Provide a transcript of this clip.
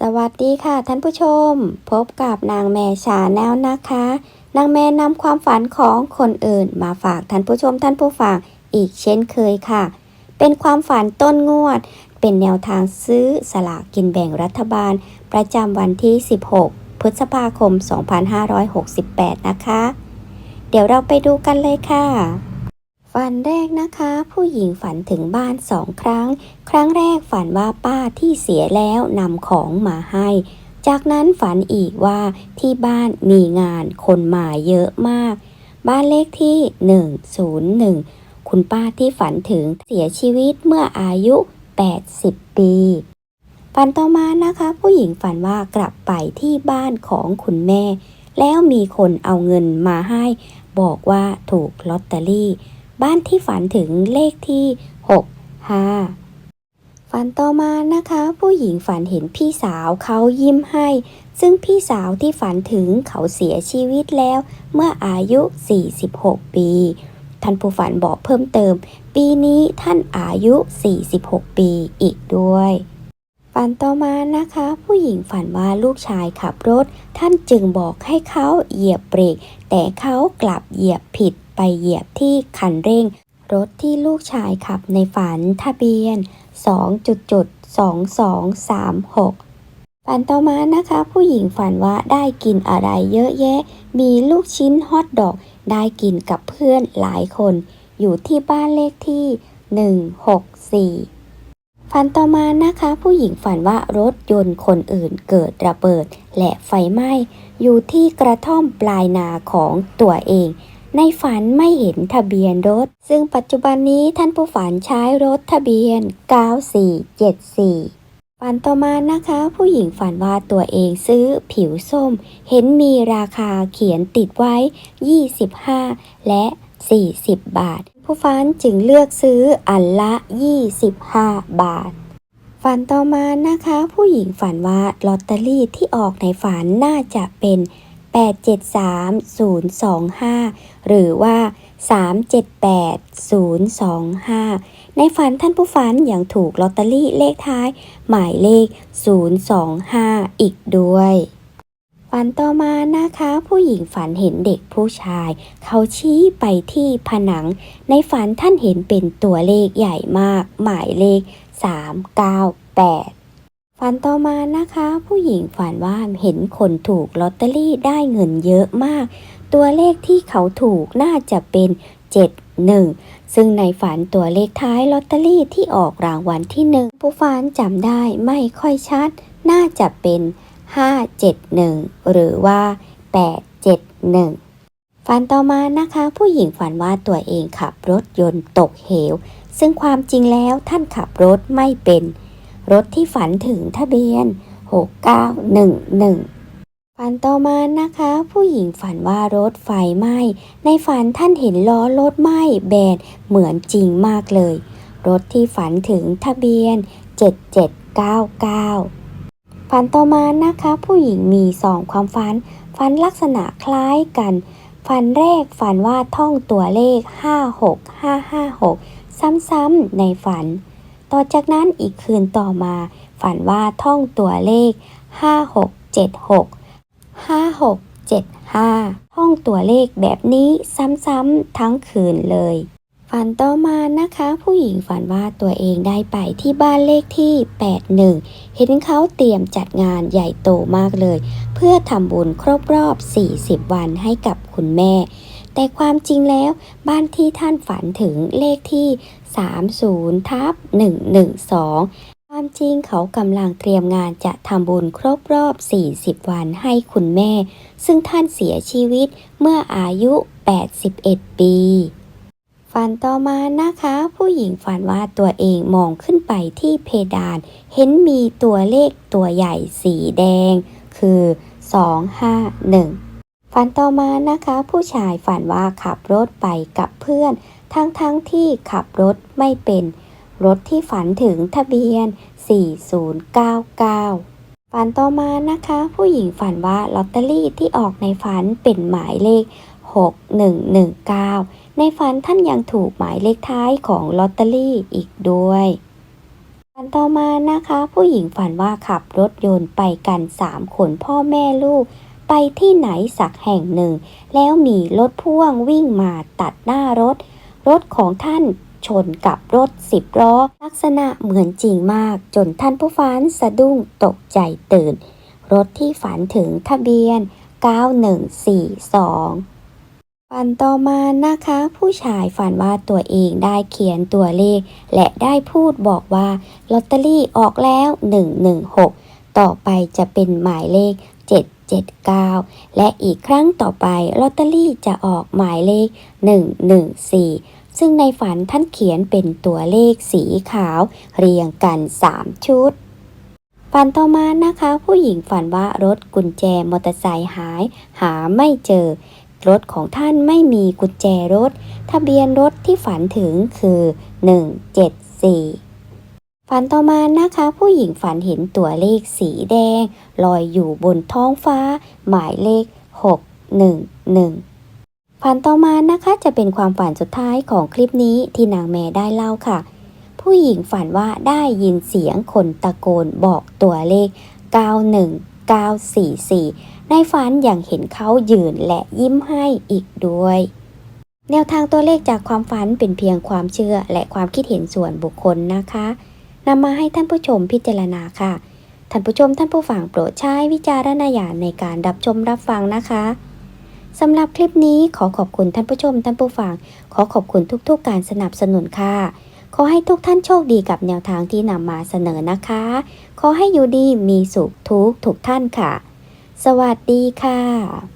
สวัสดีค่ะท่านผู้ชม พบกับนางแม่ชาแนลนะคะ นางแม่นำความฝันของคนอื่นมาฝากท่านผู้ชมท่านผู้ฟังอีกเช่นเคยค่ะ เป็นความฝันต้นงวด เป็นแนวทางซื้อสลากกินแบ่งรัฐบาล ประจำวันที่ 16 พฤษภาคม 2568 นะคะ เดี๋ยวเราไปดูกันเลยค่ะ ฝันแรกนะคะ ผู้หญิงฝันถึงบ้านสองครั้ง ครั้งแรกฝันว่าป้าที่เสียแล้วนำของมาให้ จากนั้นฝันอีกว่าที่บ้านมีงานคนมาเยอะมาก บ้านเลขที่ 101 คุณป้าที่ฝันถึงเสียชีวิตเมื่ออายุ 80 ปีฝันต่อมานะคะ ผู้หญิงฝันว่ากลับไปที่บ้านของคุณแม่ แล้วมีคนเอาเงินมาให้ บอกว่าถูกลอตเตอรี่ บ้านที่ฝันถึงเลขที่6 5ฝันต่อมานะคะ ผู้หญิงฝันเห็นพี่สาวเขายิ้มให้ ซึ่งพี่สาวที่ฝันถึงเขาเสียชีวิตแล้ว เมื่ออายุ 46 ปี ท่านผู้ฝันบอกเพิ่มเติม ปีนี้ท่านอายุ 46 ปีอีกด้วยฝันต่อมานะคะ ผู้หญิงฝันว่าลูกชายขับรถ ท่านจึงบอกให้เขาเหยียบเบรก แต่เขากลับเหยียบผิด ไปเหยียบที่คันเร่ง รถที่ลูกชายขับในฝันทะเบียน 2.2236 ฝันต่อมานะคะ ผู้หญิงฝันว่าได้กินอะไรเยอะแยะ มีลูกชิ้นฮอทดอก ได้กินกับเพื่อนหลายคน อยู่ที่บ้านเลขที่ 164ฝันต่อมานะคะ ผู้หญิงฝันว่ารถยนต์คนอื่นเกิดระเบิด และไฟไหม้ อยู่ที่กระท่อมปลายนาของตัวเอง ในฝันไม่เห็นทะเบียนรถ ซึ่งปัจจุบันนี้ท่านผู้ฝันใช้รถทะเบียน 9474 ฝันต่อมานะคะ ผู้หญิงฝันว่าตัวเองซื้อผิวส้ม เห็นมีราคาเขียนติดไว้ 25 และ 40 บาท ผู้ฝันจึงเลือกซื้ออันละ 25 บาทฝันต่อมานะคะ ผู้หญิงฝันว่าลอตเตอรี่ที่ออกในฝันน่าจะเป็น 873025 หรือว่า 378025 ในฝันท่านผู้ฝันยังถูกลอตเตอรี่เลขท้าย หมายเลข 025 อีกด้วยฝันต่อมานะคะ ผู้หญิงฝันเห็นเด็กผู้ชาย เขาชี้ไปที่ผนัง ในฝันท่านเห็นเป็นตัวเลขใหญ่มาก หมายเลข 398 ฝันต่อมานะคะ ผู้หญิงฝันว่าเห็นคนถูกลอตเตอรี่ได้เงินเยอะมาก ตัวเลขที่เขาถูกน่าจะเป็น 71 ซึ่งในฝันตัวเลขท้ายลอตเตอรี่ที่ออกรางวัลที่หนึ่งผู้ฝันจำได้ไม่ค่อยชัด น่าจะเป็น 571 หรือว่า 871ฝันต่อมานะคะ ผู้หญิงฝันว่าตัวเองขับรถยนต์ตกเหว ซึ่งความจริงแล้วท่านขับรถไม่เป็น รถที่ฝันถึงทะเบียน 6911 ฝันต่อมานะคะ ผู้หญิงฝันว่ารถไฟไหม้ ในฝันท่านเห็นล้อรถไหม้แบนเหมือนจริงมากเลย รถที่ฝันถึงทะเบียน 7799 ฝันต่อมานะคะ ผู้หญิงมีสองความฝัน ฝันลักษณะคล้ายกันฝันแรกฝันว่าท่องตัวเลข 56556 ซ้ำๆในฝัน ต่อจากนั้นอีกคืนต่อมา ฝันว่าท่องตัวเลข 5676 5675 ท่องตัวเลขแบบนี้ซ้ำๆทั้งคืนเลย ฝันต่อมานะคะ ผู้หญิงฝันว่าตัวเองได้ไปที่บ้านเลขที่ 81 เห็นเขาเตรียมจัดงานใหญ่โตมากเลย เพื่อทำบุญครบรอบ 40 วันให้กับคุณแม่ แต่ความจริงแล้วบ้านที่ท่านฝันถึงเลขที่ 30ทับ112ความจริงเขากำลังเตรียมงานจะทำบุญครบรอบ 40 วันให้คุณแม่ ซึ่งท่านเสียชีวิตเมื่ออายุ 81 ปี ฝันต่อมานะคะ ผู้หญิงฝันว่าตัวเองมองขึ้นไปที่เพดาน เห็นมีตัวเลขตัวใหญ่สีแดง คือ 251 ฝันต่อมานะคะ ผู้ชายฝันว่าขับรถไปกับเพื่อน ทั้งๆทที่ขับรถไม่เป็น รถที่ฝันถึงทะเบียน 4099 ฝันต่อมานะคะ ผู้หญิงฝันว่าลอตเตอรี่ที่ออกในฝันเป็นหมายเลข 6119 ในฝันท่านยังถูกหมายเลขท้ายของลอตเตอรี่อีกด้วยฝันต่อมานะคะ ผู้หญิงฝันว่าขับรถยนต์ไปกันสามคนพ่อแม่ลูก ที่ไหนสักแห่งหนึ่ง แล้วมีรถพ่วงวิ่งมาตัดหน้ารถ รถของท่านชนกับรถสิบล้อ ลักษณะเหมือนจริงมาก จนท่านผู้ฝันสะดุ้งตกใจตื่น รถที่ฝันถึงทะเบียน 9142ฝันต่อมานะคะ ผู้ชายฝันว่าตัวเองได้เขียนตัวเลข และได้พูดบอกว่าลอตเตอรี่ออกแล้ว 116 ต่อไปจะเป็นหมายเลข 779 และอีกครั้งต่อไปลอตเตอรี่จะออกหมายเลข 114 ซึ่งในฝันท่านเขียนเป็นตัวเลขสีขาว เรียงกัน 3 ชุด ฝันต่อมานะคะ ผู้หญิงฝันว่ารถกุญแจมอเตอร์ไซค์หาย หาไม่เจอ รถของท่านไม่มีกุญแจรถ ทะเบียนรถที่ฝันถึงคือ 174 ฝันต่อมานะคะ ผู้หญิงฝันเห็นตัวเลขสีแดง ลอยอยู่บนท้องฟ้า หมายเลข 611 ฝันต่อมานะคะจะเป็นความฝันสุดท้ายของคลิปนี้ที่นางแม่ได้เล่าค่ะ ผู้หญิงฝันว่าได้ยินเสียงคนตะโกนบอกตัวเลข 91944 ในฝันอย่างเห็นเขายืนและยิ้มให้อีกด้วยแนวทางตัวเลขจากความฝันเป็นเพียงความเชื่อและความคิดเห็นส่วนบุคคลนะคะ นำมาให้ท่านผู้ชมพิจารณาค่ะ ท่านผู้ชมท่านผู้ฟังโปรดใช้วิจารณญาณในการรับชมรับฟังนะคะสำหรับคลิปนี้ขอขอบคุณท่านผู้ชมท่านผู้ฟัง ขอขอบคุณทุกๆ การสนับสนุนค่ะ ขอให้ทุกท่านโชคดีกับแนวทางที่นำมาเสนอนะคะ ขอให้อยู่ดีมีสุขทุกทุกท่านค่ะ สวัสดีค่ะ